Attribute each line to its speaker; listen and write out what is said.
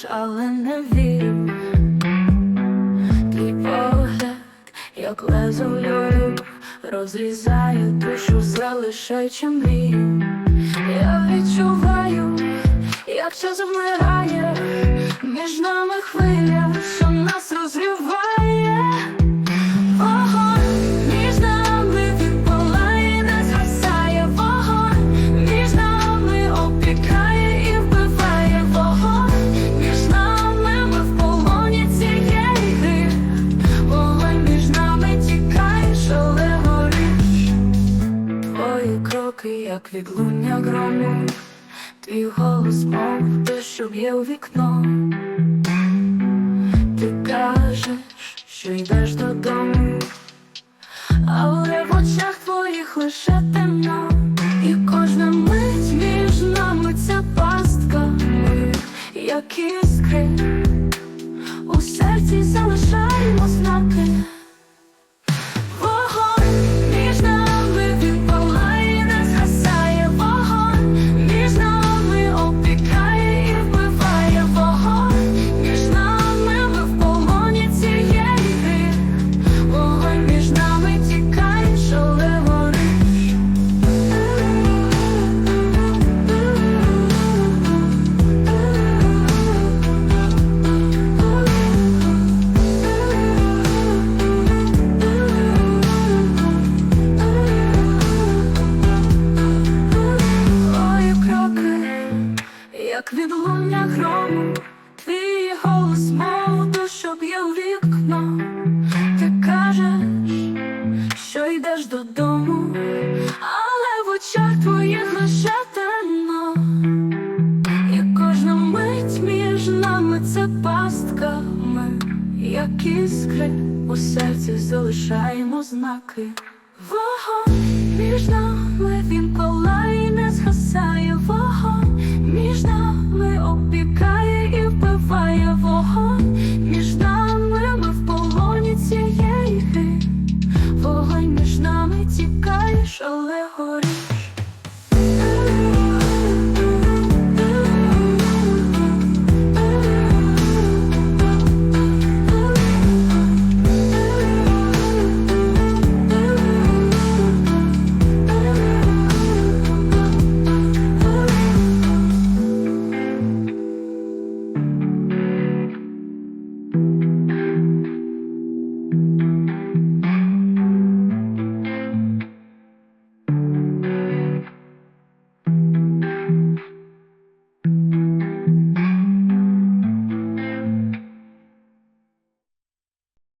Speaker 1: кажеш, але не вірю. Твій погляд, як лезо льоду, розрізає душу, залишаючи мрію. Я відчуваю, як час вмирає, між нами хвиля, Твої як відлуння грому, твій голос мов те, що б'є у вікно. Ти кажеш, що йдеш додому, але в очах твоїх лише темно, і кожна мить між нами ця пастка, як іскри, як відлуння грому, твій голос мов душу б'є у вікно. Ти кажеш, що йдеш додому, але в очах твоїх лише темно. І кожна мить між нами це пастка. Ми, як іскри, у серці залишаємо знаки. Вогонь між нами він палає,